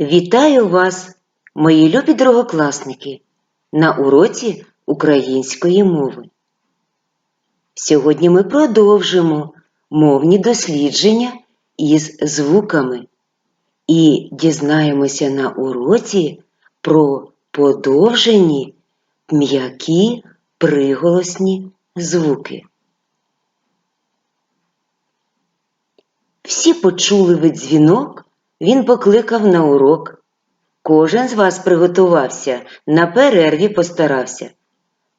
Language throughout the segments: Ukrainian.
Вітаю вас, мої любі другокласники, на уроці української мови. Сьогодні ми продовжимо мовні дослідження із звуками і дізнаємося на уроці про подовжені м'які приголосні звуки. Всі почули ви дзвінок, він покликав на урок. Кожен з вас приготувався, на перерві постарався.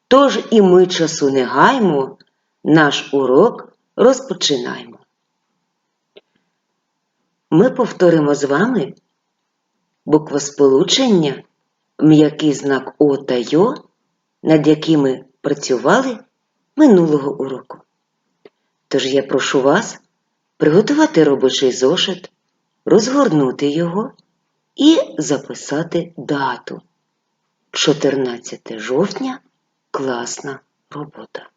Тож і ми часу не гаймо, наш урок розпочинаємо. Ми повторимо з вами буквосполучення, м'який знак О та Йо, над якими працювали минулого уроку. Тож я прошу вас приготувати робочий зошит, розгорнути його і записати дату. 14 жовтня класна робота.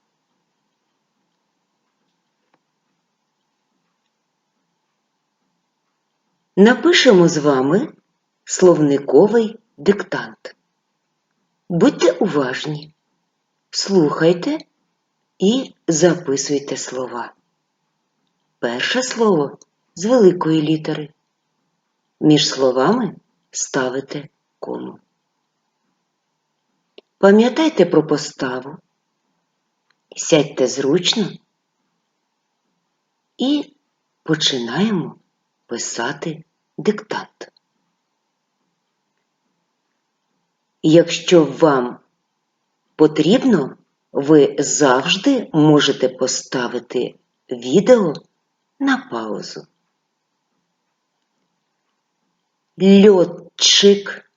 Напишемо з вами словниковий диктант. Будьте уважні, слухайте і записуйте слова. Перше слово з великої літери. Між словами ставите кому. Пам'ятайте про поставу, сядьте зручно і починаємо писати диктант. Якщо вам потрібно, ви завжди можете поставити відео на паузу. Льотчик,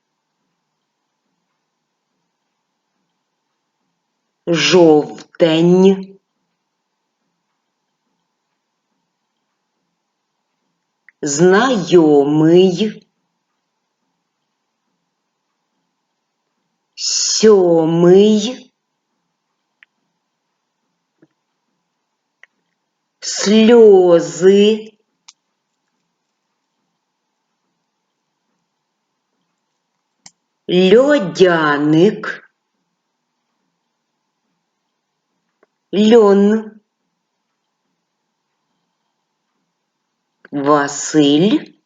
жовтень, знайомий, сьомий, сльози, льодяник, льон, Василь,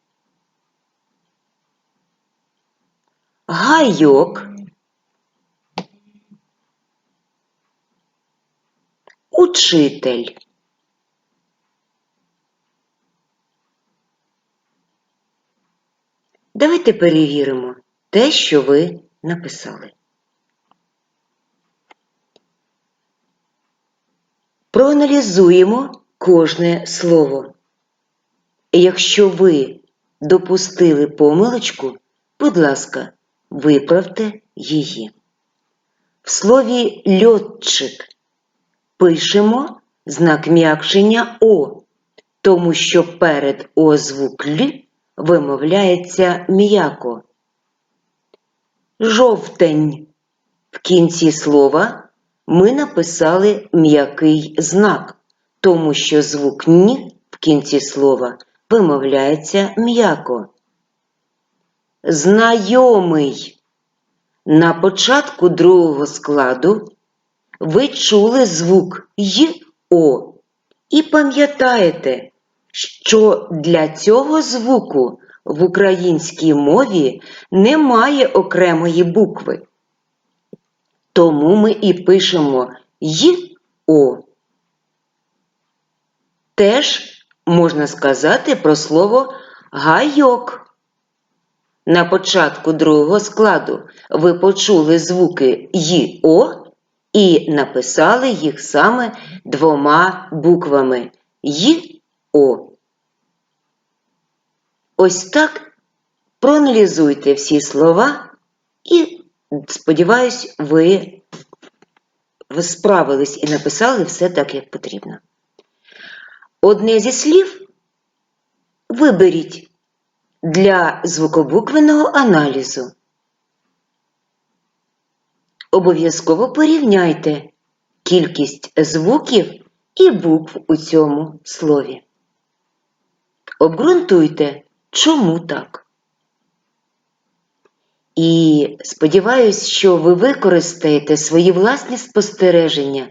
гайок, учитель. Давайте перевіримо те, що ви написали. Проаналізуємо кожне слово. Якщо ви допустили помилочку, будь ласка, виправте її. В слові льотчик пишемо знак м'якшення О, тому що перед О звук Л вимовляється м'яко. Жовтень. В кінці слова ми написали м'який знак, тому що звук Н в кінці слова вимовляється м'яко. Знайомий. На початку другого складу ви чули звук й О і пам'ятаєте, що для цього звуку в українській мові немає окремої букви. Тому ми і пишемо й О. Теж можна сказати про слово гайок. На початку другого складу ви почули звуки й О і написали їх саме двома буквами й О. Ось так проаналізуйте всі слова і, сподіваюсь, ви справились і написали все так, як потрібно. Одне зі слів виберіть для звукобуквеного аналізу. Обов'язково порівняйте кількість звуків і букв у цьому слові. Обґрунтуйте, чому так. І сподіваюсь, що ви використаєте свої власні спостереження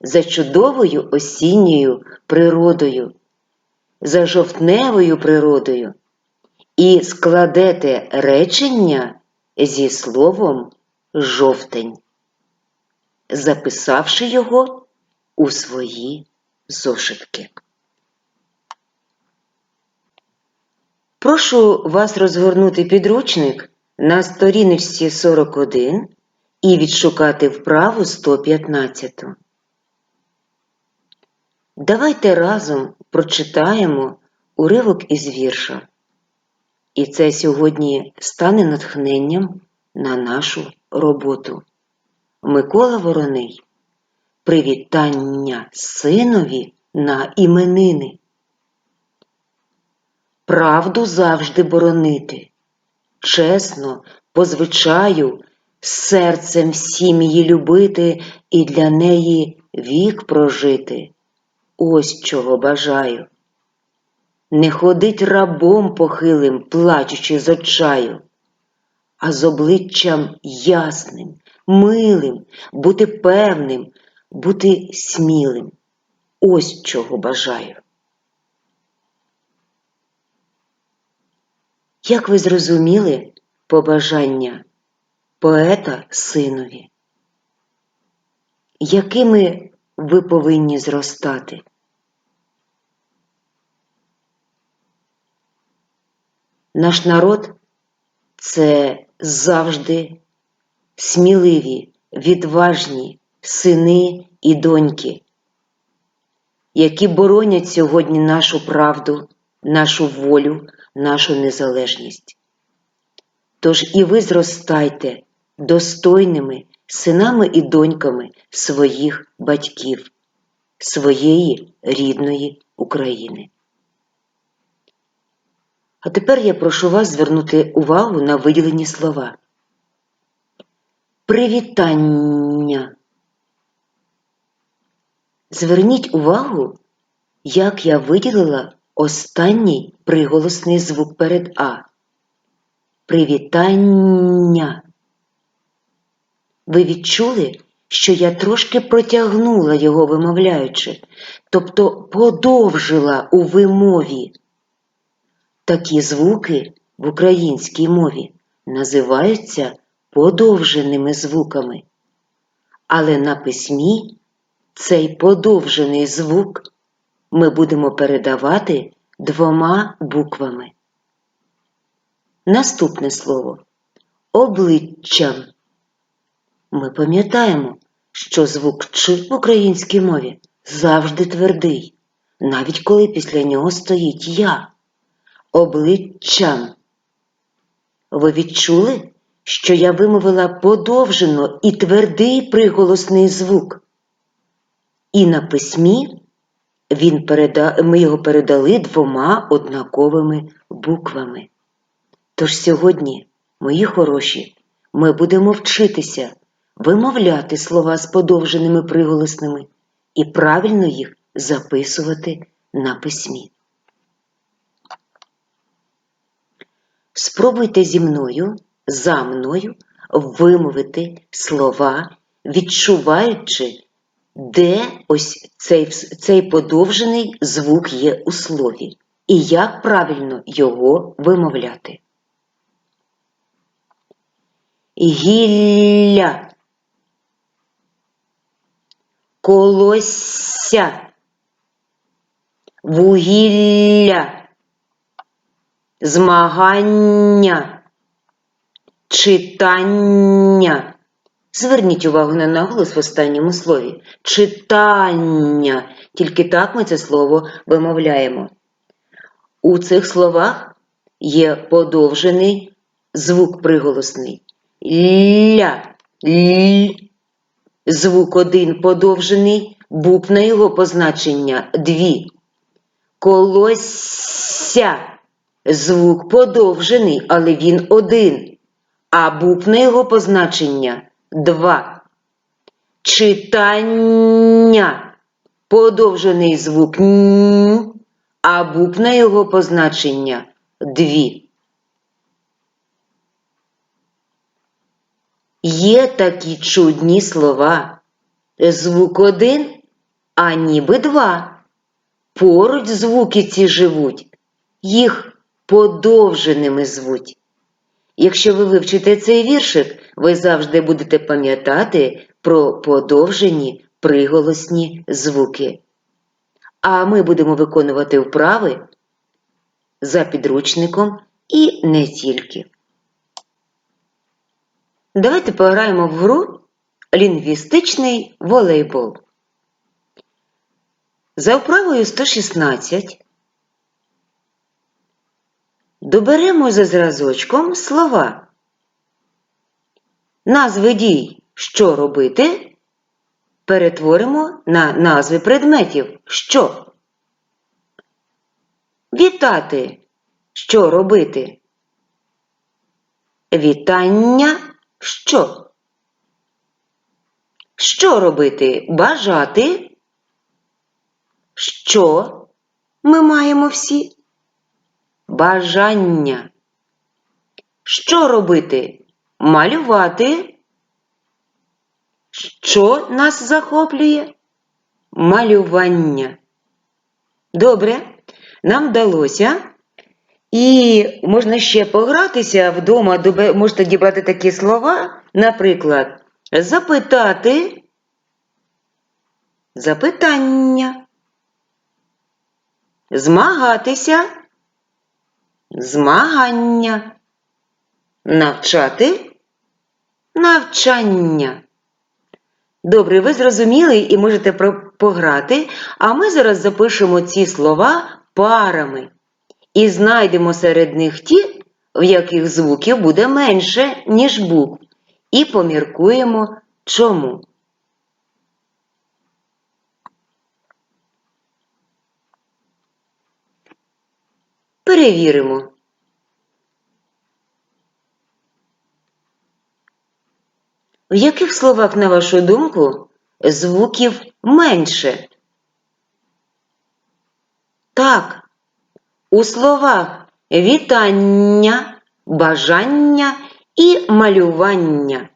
за чудовою осінньою природою, за жовтневою природою і складете речення зі словом жовтень, записавши його у свої зошитки. Прошу вас розгорнути підручник на сторіночці 41 і відшукати вправу 115. Давайте разом прочитаємо уривок із вірша. І це сьогодні стане натхненням на нашу роботу. Микола Вороний. Привітання синові на іменини. Правду завжди боронити, чесно, по звичаю, серцем всім її любити і для неї вік прожити. Ось чого бажаю. Не ходить рабом похилим, плачучи з очаю, а з обличчям ясним, милим, бути певним, бути смілим. Ось чого бажаю. Як ви зрозуміли побажання поета синові? Якими ви повинні зростати? Наш народ це завжди сміливі, відважні сини і доньки, які боронять сьогодні нашу правду, нашу волю, нашу незалежність. Тож і ви зростайте достойними синами і доньками своїх батьків, своєї рідної України. А тепер я прошу вас звернути увагу на виділені слова. Привітання. Зверніть увагу, як я виділила останній приголосний звук перед А. Привітання. Ви відчули, що я трошки протягнула його вимовляючи, тобто подовжила у вимові. Такі звуки в українській мові називаються подовженими звуками. Але на письмі цей подовжений звук ми будемо передавати двома буквами. Наступне слово обличчям. Ми пам'ятаємо, що звук Ч в українській мові завжди твердий, навіть коли після нього стоїть я. Обличчям. Ви відчули, що я вимовила подовжено і твердий приголосний звук? І на письмі він переда... ми його передали двома однаковими буквами. Тож сьогодні, мої хороші, ми будемо вчитися вимовляти слова з подовженими приголосними і правильно їх записувати на письмі. Спробуйте зі мною, за мною вимовити слова, відчуваючи, де ось цей, цей подовжений звук є у слові, і як правильно його вимовляти. Гілля, колосся, вугілля. Змагання, читання. Зверніть увагу на наголос в останньому слові. Читання. Тільки так ми це слово вимовляємо. У цих словах є подовжений звук приголосний. Ля, Л. Звук один подовжений, букв його позначення дві. Колося. Звук подовжений, але він один, а буквне його позначення два. Читання подовжений звук н, а буквне його позначення дві. Є такі чудні слова. Звук один, а ніби два. Поруч звуки ці живуть, їх подовженими звуть. Якщо ви вивчите цей віршик, ви завжди будете пам'ятати про подовжені приголосні звуки. А ми будемо виконувати вправи за підручником і не тільки. Давайте пограємо в гру лінгвістичний волейбол. За вправою 116 доберемо за зразочком слова. Назви дій, що робити, перетворимо на назви предметів. Що? Вітати. Що робити? Вітання що? Що робити? Бажати? Що ми маємо всі? Бажання. Що робити? Малювати? Що нас захоплює? Малювання. Добре, нам вдалося. І можна ще погратися вдома, можете дібрати такі слова, наприклад, запитати, запитання, змагатися, змагання, навчати, навчання. Добре, ви зрозуміли і можете пограти, а ми зараз запишемо ці слова парами і знайдемо серед них ті, в яких звуків буде менше, ніж букв, і поміркуємо чому. Перевіримо. В яких словах, на вашу думку, звуків менше? Так, у словах вітання, бажання і малювання.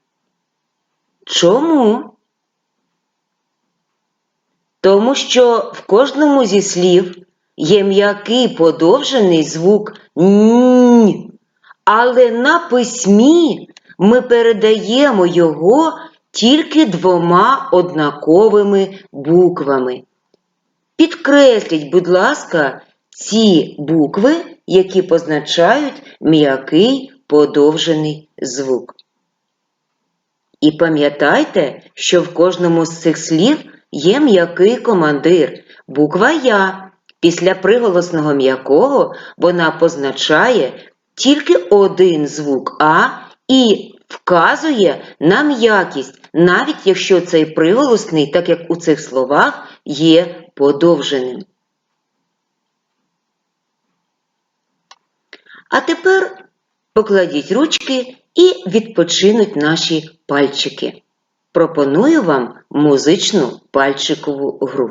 Чому? Тому що в кожному зі слів є м'який подовжений звук «н», але на письмі ми передаємо його тільки двома однаковими буквами. Підкресліть, будь ласка, ці букви, які позначають м'який подовжений звук. І пам'ятайте, що в кожному з цих слів є м'який командир, буква Я. Після приголосного м'якого вона позначає тільки один звук А і вказує на м'якість, навіть якщо цей приголосний, так як у цих словах, є подовженим. А тепер покладіть ручки і відпочинуть наші пальчики. Пропоную вам музичну пальчикову гру.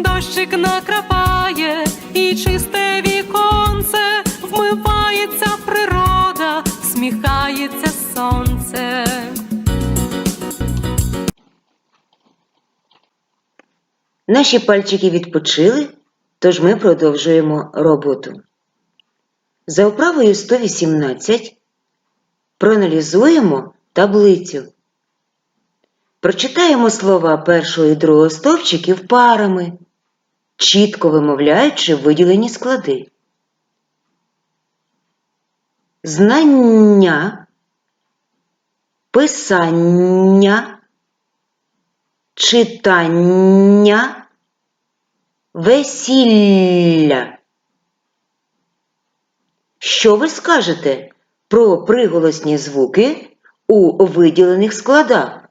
Дощик накрапає і чисте віконце, вмивається природа, сміхається сонце. Наші пальчики відпочили, тож ми продовжуємо роботу. За вправою 118 проаналізуємо таблицю. Прочитаємо слова першого і другого стовпчиків парами, чітко вимовляючи виділені склади. Знання, писання, читання, весілля. Що ви скажете про приголосні звуки у виділених складах?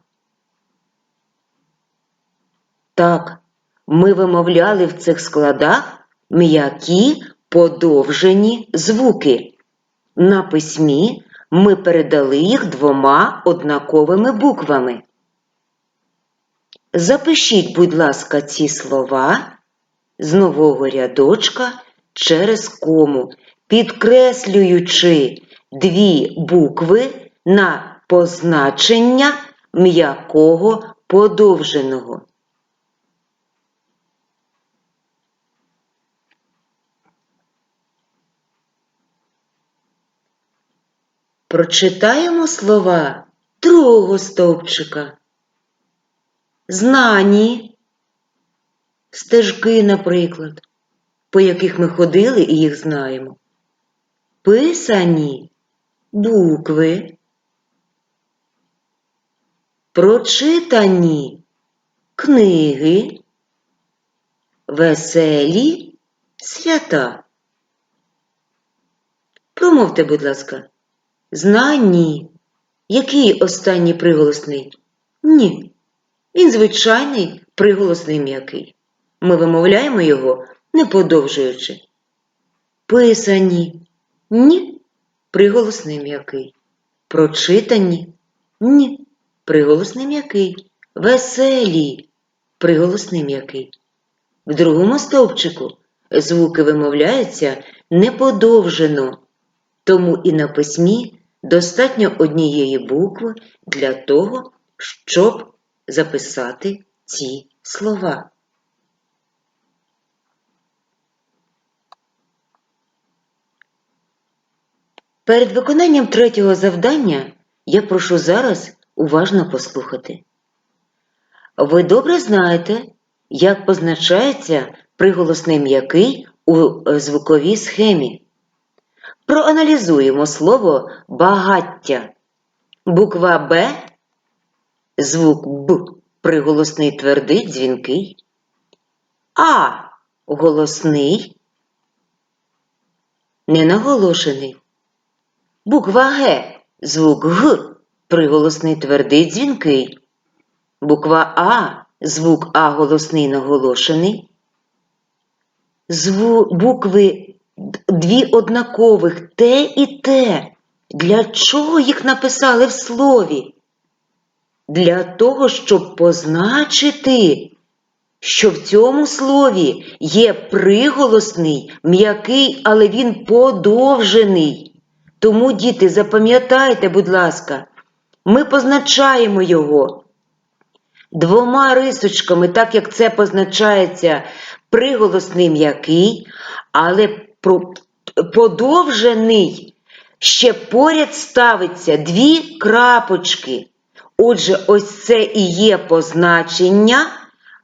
Так, ми вимовляли в цих складах м'які подовжені звуки. На письмі ми передали їх двома однаковими буквами. Запишіть, будь ласка, ці слова з нового рядочка через кому, підкреслюючи дві букви на позначення м'якого подовженого. Прочитаємо слова другого стовпчика. Знані, стежки, наприклад, по яких ми ходили і їх знаємо. Писані букви, прочитані книги, веселі свята. Промовте, будь ласка. Знані. Який останній приголосний? Ні. Він звичайний приголосний м'який. Ми вимовляємо його, не подовжуючи. Писані. Ні. Приголосний м'який. Прочитані. Ні. Приголосний м'який. Веселі. Приголосний м'який. В другому стовпчику звуки вимовляються неподовжено. Тому і на письмі достатньо однієї букви для того, щоб записати ці слова. Перед виконанням третього завдання я прошу зараз уважно послухати. Ви добре знаєте, як позначається приголосний м'який у е, звуковій схемі. Проаналізуємо слово багаття. Буква Б, звук Б, приголосний твердий, дзвінкий. А голосний, ненаголошений. Буква Г, звук Г, приголосний твердий, дзвінкий. Буква А, звук А голосний наголошений. Зву... Букви дві однакових те і те. Для чого їх написали в слові? Для того, щоб позначити, що в цьому слові є приголосний, м'який, але він подовжений. Тому, діти, запам'ятайте, будь ласка, ми позначаємо його двома рисочками, так як це позначається приголосний м'який, але подовжений ще поряд ставиться дві крапочки. Отже, ось це і є позначення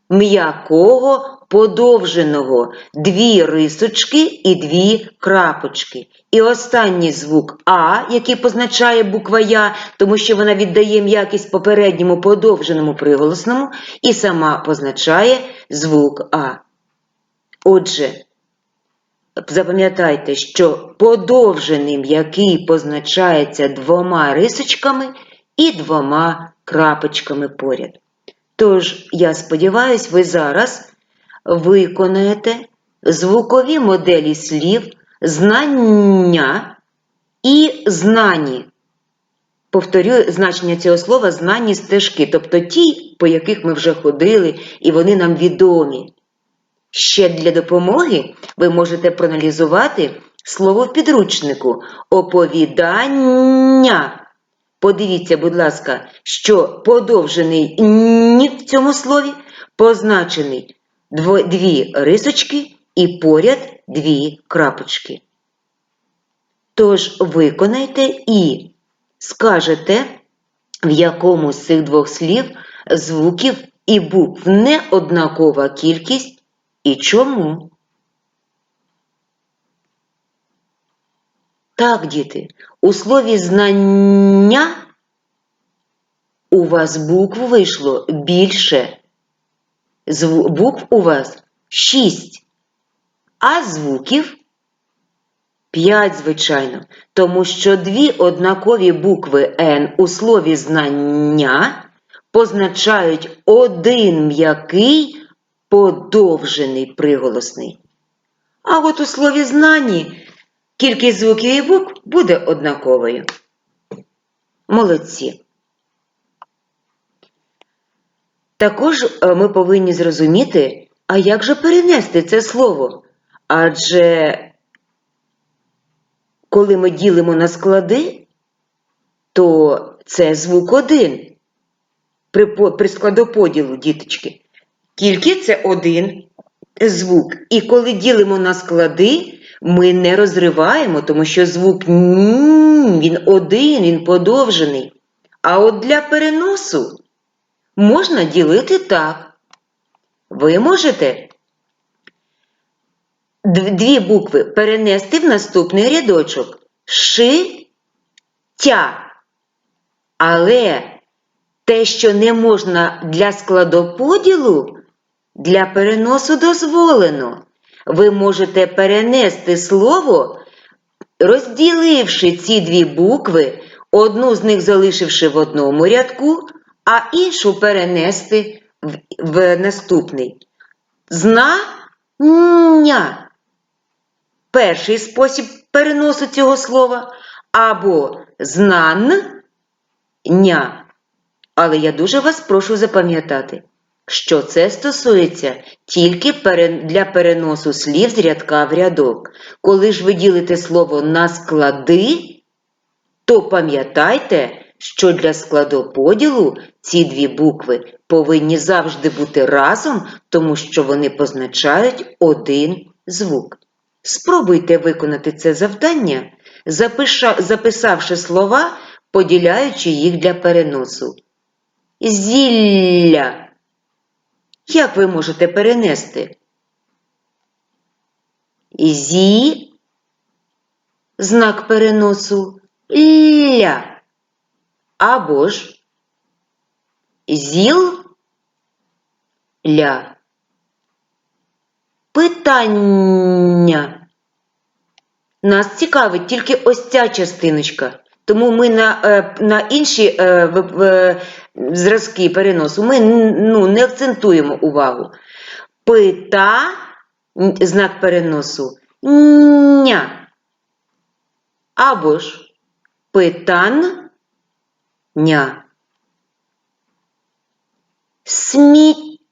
м'якого подовженого. Дві рисочки і дві крапочки. І останній звук А, який позначає буква Я, тому що вона віддає м'якість попередньому подовженому приголосному, і сама позначає звук А. Отже, запам'ятайте, що подовжений м'який позначається двома рисочками і двома крапочками поряд. Тож, я сподіваюся, ви зараз виконаєте звукові моделі слів знання і знані. Повторюю значення цього слова знані стежки, тобто ті, по яких ми вже ходили, і вони нам відомі. Ще для допомоги ви можете проаналізувати слово в підручнику оповідання. Подивіться, будь ласка, що подовжений «ні» в цьому слові позначений дві рисочки і поряд дві крапочки. Тож виконайте і скажете, в якому з цих двох слів звуків і букв не однакова кількість і чому. Так, діти, у слові знання у вас букв вийшло більше, букв у вас шість, а звуків п'ять, звичайно, тому що дві однакові букви Н у слові знання позначають один м'який подовжений приголосний. А от у слові знані кількість звуків і букв буде однаковою. Молодці. Також е, ми повинні зрозуміти, а як же перенести це слово? Адже коли ми ділимо на склади, то це звук один при, при складоподілу, діточки. Тільки це один звук. І коли ділимо на склади, ми не розриваємо, тому що звук він один, він подовжений. А от для переносу можна ділити так. Ви можете дві букви перенести в наступний рядочок. Ши, тя. Але те, що не можна для складоподілу, для переносу дозволено. Ви можете перенести слово, розділивши ці дві букви, одну з них залишивши в одному рядку, а іншу перенести в, в наступний. Знання. Перший спосіб переносу цього слова або знання. Але я дуже вас прошу запам'ятати, що це стосується тільки для переносу слів з рядка в рядок. Коли ж ви ділите слово на склади, то пам'ятайте, що для складоподілу ці дві букви повинні завжди бути разом, тому що вони позначають один звук. Спробуйте виконати це завдання, записавши слова, поділяючи їх для переносу. Зілля. Як ви можете перенести? Зі знак переносу ля. Або ж зіл ля. Питання. Нас цікавить тільки ось ця частиночка. Тому ми на, е, на інші е, зразки переносу ми ну, не акцентуємо увагу. Пита знак переносу ня. Або ж питан ня. Сміття.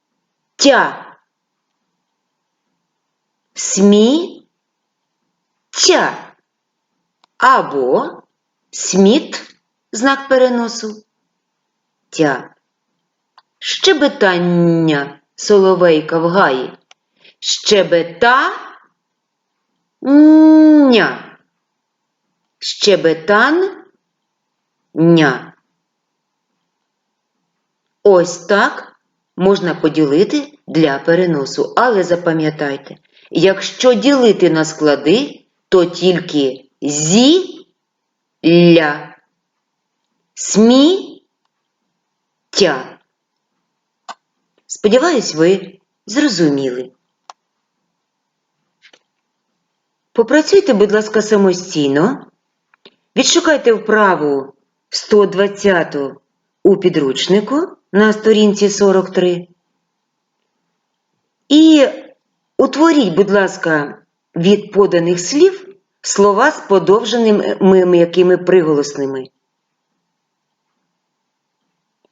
Сміття. Або сміт знак переносу. Тя. Щебетання соловейка в гаї. Щебета ня. Щебетан ня. Ось так можна поділити для переносу. Але запам'ятайте, якщо ділити на склади, то тільки зі ля. Сміття. Сподіваюсь, ви зрозуміли. Попрацюйте, будь ласка, самостійно. Відшукайте вправу 120 у підручнику на сторінці 43. І утворіть, будь ласка, від поданих слів слова з подовженими м'якими приголосними.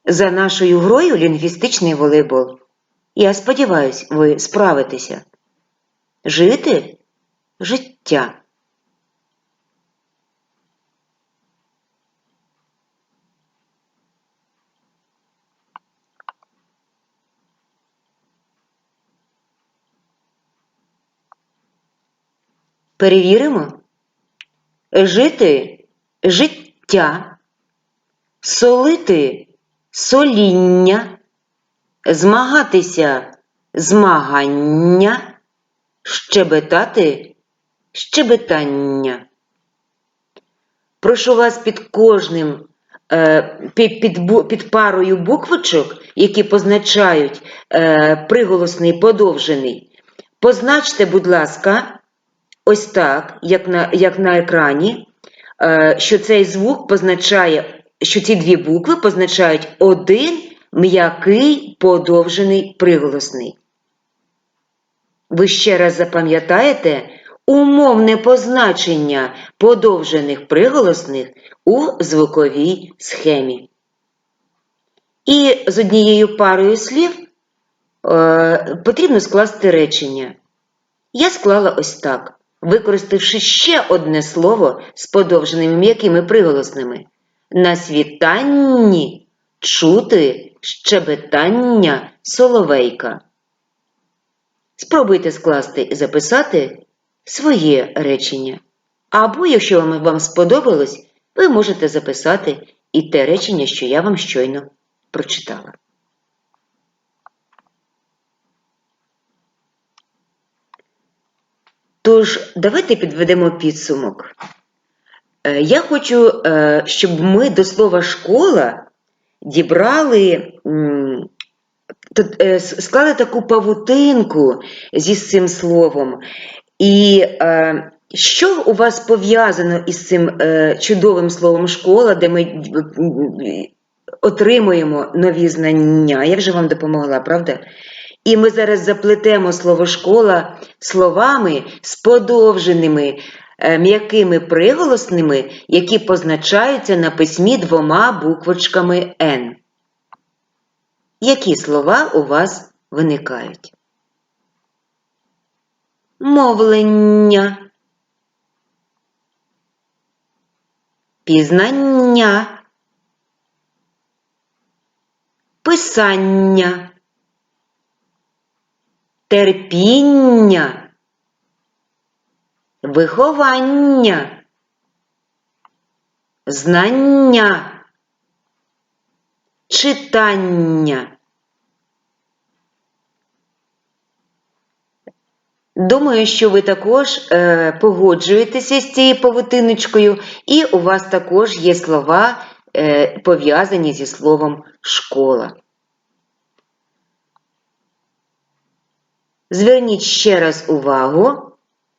За нашою грою лінгвістичний волейбол. Я сподіваюсь, ви справитеся. Жити життя. Перевіримо. Жити життя, солити соління, змагатися змагання, щебетати щебетання. Прошу вас під кожним е, під, під, під парою буквочок, які позначають е, приголосний подовжений, позначте, будь ласка, ось так, як на, як на екрані, е, що цей звук позначає, що ці дві букви позначають один м'який подовжений приголосний. Ви ще раз запам'ятаєте умовне позначення подовжених приголосних у звуковій схемі. І з однією парою слів е, потрібно скласти речення. Я склала ось так, використавши ще одне слово з подовженими м'якими приголосними. На світанні чути щебетання соловейка. Спробуйте скласти і записати своє речення. Або, якщо вам, сподобалось, ви можете записати і те речення, що я вам щойно прочитала. Тож, давайте підведемо підсумок. Е, Я хочу, е, щоб ми до слова школа дібрали, е, склали таку павутинку зі цим словом. І що у вас пов'язано із цим чудовим словом школа, де ми отримуємо нові знання? Я вже вам допомогла, правда? І ми зараз заплетемо слово школа словами з подовженими е, м'якими приголосними, які позначаються на письмі двома буквочками Н. Які слова у вас виникають? Мовлення, пізнання, писання, терпіння, виховання, знання, читання. Думаю, що ви також е, погоджуєтеся з цією павутиночкою, і у вас також є слова, е, пов'язані зі словом школа. Зверніть ще раз увагу,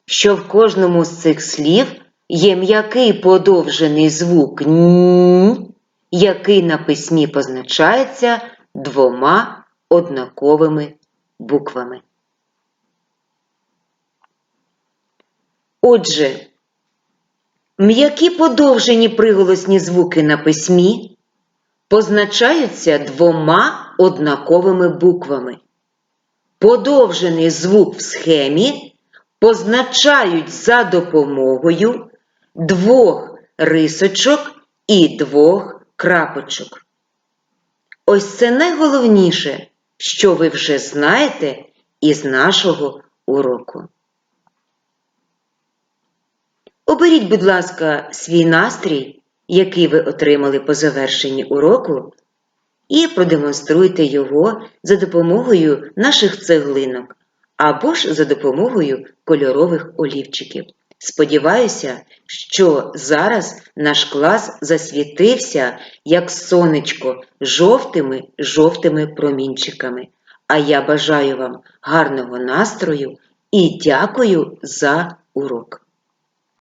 що в кожному з цих слів є м'який подовжений звук «н», який на письмі позначається двома однаковими буквами. Отже, м'які подовжені приголосні звуки на письмі позначаються двома однаковими буквами. Подовжений звук в схемі позначають за допомогою двох рисочок і двох крапочок. Ось це найголовніше, що ви вже знаєте із нашого уроку. Оберіть, будь ласка, свій настрій, який ви отримали по завершенні уроку, і продемонструйте його за допомогою наших цеглинок або ж за допомогою кольорових олівчиків. Сподіваюся, що зараз наш клас засвітився, як сонечко, жовтими жовтими промінчиками. А я бажаю вам гарного настрою і дякую за урок.